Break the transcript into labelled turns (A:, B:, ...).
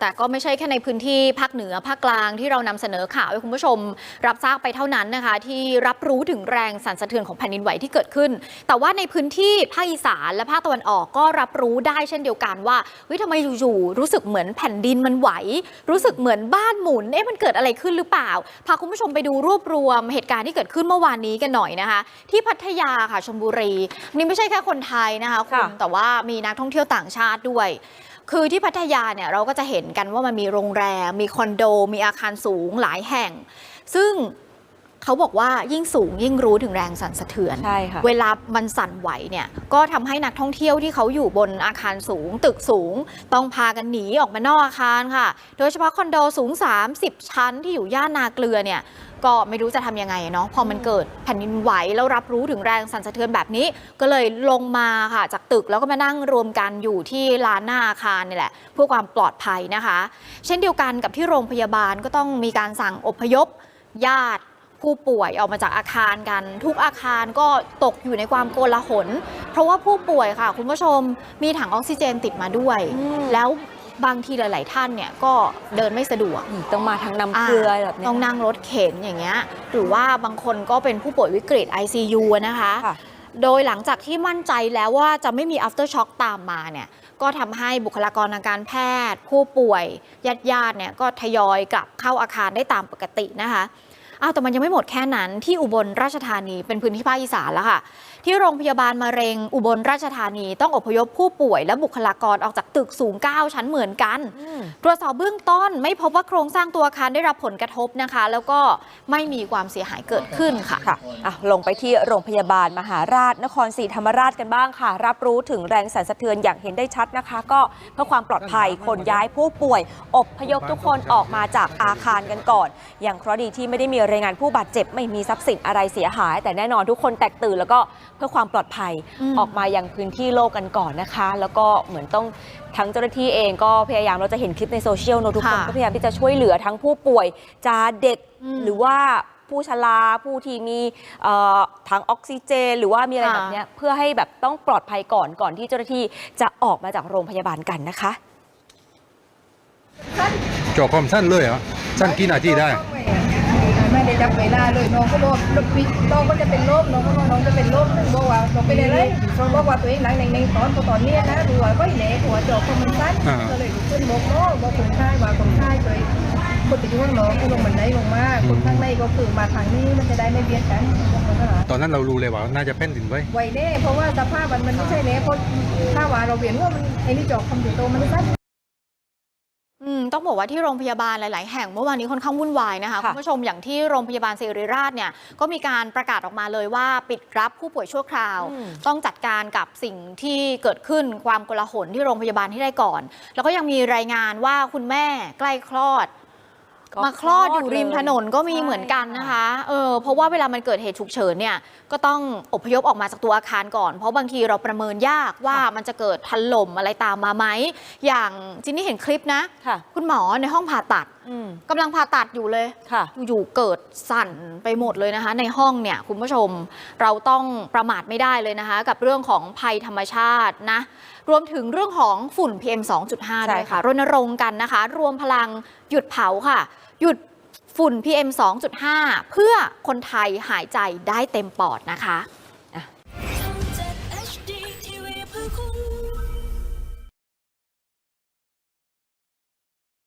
A: แต่ก็ไม่ใช่แค่ในพื้นที่ภาคเหนือภาคกลางที่เรานำเสนอข่าวให้คุณผู้ชม รับทราบไปเท่านั้นนะคะ ที่รับรู้ถึงแรงสั่นสะเทือนของแผ่นดินไหวที่เกิดขึ้น แต่ว่าในพื้นที่ภาคอีสานและภาคตะวันออกก็รับรู้ได้เช่นเดียวกันว่าเฮ้ยทำไมอยู่ๆรู้สึกเหมือนแผ่นดินมันไหว รู้สึกเหมือนบ้านหมุนเอ๊ะมันเกิดอะไรขึ้นหรือเปล่าพาคุณผู้ชมไปดูรวบรวมเหตุการณ์ที่เกิดขึ้นเมื่อวานนี้กันหน่อยนะคะ ที่พัทยาค่ะชลบุรีนี่ไม่ใช่แค่คนไทยนะคะคุณ
B: ค่ะ
A: แต่ว่ามีนักท่องเที่ยวต่างชาติด้วย คือที่พัทยาเนี่ยเราก็จะเห็นกันว่ามันมีโรงแรม มีคอนโด มีอาคารสูงหลายแห่ง ซึ่งเขาบอกว่ายิ่งสูงยิ่งรู้ถึงแรงสั่นสะเทือน
B: ใช่ค่ะ
A: เวลามันสั่นไหวเนี่ยก็ทำให้นักท่องเที่ยวที่เขาอยู่บนอาคารสูง ตึกสูง ต้องพากันหนีออกมานอกอาคารค่ะ โดยเฉพาะคอนโดสูง 30 ชั้นที่อยู่ย่านนาเกลือเนี่ย ก็ไม่รู้จะทำยังไงอะเนาะพอมันเกิดแผ่นดินไหวแล้วรับรู้ถึงแรงสั่นสะเทือนแบบนี้ ก็เลยลงมาค่ะจากตึกแล้วก็มานั่งรวมกันอยู่ที่ลานหน้าอาคารนี่แหละเพื่อความปลอดภัยนะคะ เช่นเดียวกันกับที่โรงพยาบาลก็ต้องมีการสั่งอพยพญาติผู้ป่วยออกมาจากอาคารกัน ทุกอาคารก็ตกอยู่ในความโกลาหล เพราะว่าผู้ป่วยค่ะ คุณผู้ชมมีถังออกซิเจนติดมาด้วย
B: อืม
A: แล้ว บางทีหลาย ๆ ท่านเนี่ยก็เดินไม่สะดวก
B: นี่ต้องมาทางน้ำเกลือแบบเนี้ย
A: ต้องนั่งรถเข็นอย่างเงี้ยหรือว่าบางคนก็เป็นผู้ป่วยวิกฤต ICU อะนะคะ
B: ค่ะ
A: โดยหลังจากที่มั่นใจแล้วว่าจะไม่มี after shock ตามมาเนี่ยก็ทำให้บุคลากรทางการแพทย์ ผู้ป่วยญาติญาติๆเนี่ยก็ทยอยกลับเข้าอาคารได้ตามปกตินะคะ อ้าวแต่มันยังไม่หมดแค่นั้นที่อุบลราชธานีเป็นพื้นที่ภาคอีสานแล้วค่ะ ที่โรงพยาบาลมะเร็งอุบลราชธานีต้องอพยพผู้ป่วยและบุคลากรออกจากตึกสูง 9 ชั้นเหมือนกัน
B: อืม
A: ตรวจสอบเบื้องต้นไม่พบว่าโครงสร้างตัวอาคารได้รับผลกระทบนะคะ แล้วก็ไม่มีความเสียหายเกิดขึ้นค่ะ
B: ค่ะอะลงไปที่โรงพยาบาลมหาราชนครศรีธรรมราชกันบ้างค่ะ รับรู้ถึงแรงสั่นสะเทือนอย่างเห็นได้ชัดนะคะ ก็เพื่อความปลอดภัยคนย้ายผู้ป่วย อบพยพทุกคนออกมาจากอาคารกันก่อน อย่างเคราะห์ดีที่ไม่ได้มีรายงานผู้บาดเจ็บไม่มีทรัพย์สินอะไรเสียหาย แต่แน่นอนทุกคนแตกตื่นแล้วก็เพื่อความปลอดภัย
A: อืม
B: ออกมายังพื้นที่โลกกันก่อนนะคะ แล้วก็เหมือนต้องทั้งเจ้าหน้าที่เองก็พยายามเราจะเห็นคลิปในโซเชียลเนอะทุกคน
A: ค่ะ
B: ก็พยายามที่จะช่วยเหลือทั้งผู้ป่วยจะเด็ก
A: อืม
B: หรือว่าผู้ชราผู้ที่มีเอ่อถังออกซิเจน หรือว่ามีอะไร
A: ค่ะ
B: แบบเนี้ยเพื่อให้แบบต้องปลอดภัยก่อนก่อนที่เจ้าหน้าที่จะออกมาจากโรงพยาบาลกันนะคะ
C: จอความสั้นเลยเหรอสั้นกี่นาทีได้
D: ไม่ได้ จับเวลาเลยน้องก็บอกรถปิดน้องก็จะเป็นลมน้องก็บอกน้องจะเป็นลมนึงบอกว่าน้องเป็นอะไรบอกว่าตัวเองหลังในในตอนตอนนี้นะดูว่าก็เหนหัวจอกคนมันสั้น
C: อ่า
D: ก็เลยลุกขึ้นบอกน้องบอกคนไข้ว่าคนไข้เคยคนติดอยู่ข้างน้องก็ลงบันไดลงมาคนข้างในก็คือมาทางนี้มันจะได้ไม่เบียดกันบอกเขาว่า
C: ตอนนั้นเรารู้เลยว่าน่าจะแผ่นดินไหว
D: ไวแน่เพราะว่าสภาพมันมันไม่ใช่เละเพราะถ้าว่าเราเวียนว่ามันไอ้นี่จอกคำอยู่โตมันสั้น
A: อืมต้องบอกว่าที่โรงพยาบาลหลาย ๆ แห่งเมื่อวานนี้ค่อนข้างวุ่นวายนะคะ
B: ค่ะ
A: คุณผู้ชมอย่างที่โรงพยาบาลศิริราชเนี่ยก็มีการประกาศออกมาเลยว่าปิดรับผู้ป่วยชั่วคราว
B: อืม
A: ต้องจัดการกับสิ่งที่เกิดขึ้นความโกลาหลที่โรงพยาบาลที่ได้ก่อน แล้วก็ยังมีรายงานว่าคุณแม่ใกล้คลอด มาคลอดอยู่ริมถนนก็มี
B: ใช่
A: เหมือนกันนะคะ เออ เพราะว่าเวลามันเกิดเหตุฉุกเฉินเนี่ย ก็ต้องอพยพออกมาจากตัวอาคารก่อน เพราะบางทีเราประเมินยากว่ามันจะเกิดถล่มอะไรตามมาไหม อย่างจินนี่เห็นคลิปนะ
B: ค่ะ
A: คุณหมอในห้องผ่าตัด
B: อืม
A: กำลังผ่าตัดอยู่เลย
B: ค่ะ
A: อยู่ๆเกิดสั่นไปหมดเลยนะคะ ในห้องเนี่ยคุณผู้ชมเราต้องประมาทไม่ได้เลยนะคะ กับเรื่องของภัยธรรมชาตินะรวมถึงเรื่องของฝุ่น PM 2.5
B: ใช่
A: ด้วยค่ะ
B: ค่ะ
A: รณรงค์กันนะคะ รวมพลังหยุดเผาค่ะ หยุดฝุ่น PM 2.5 เพื่อคนไทยหายใจได้เต็มปอดนะคะ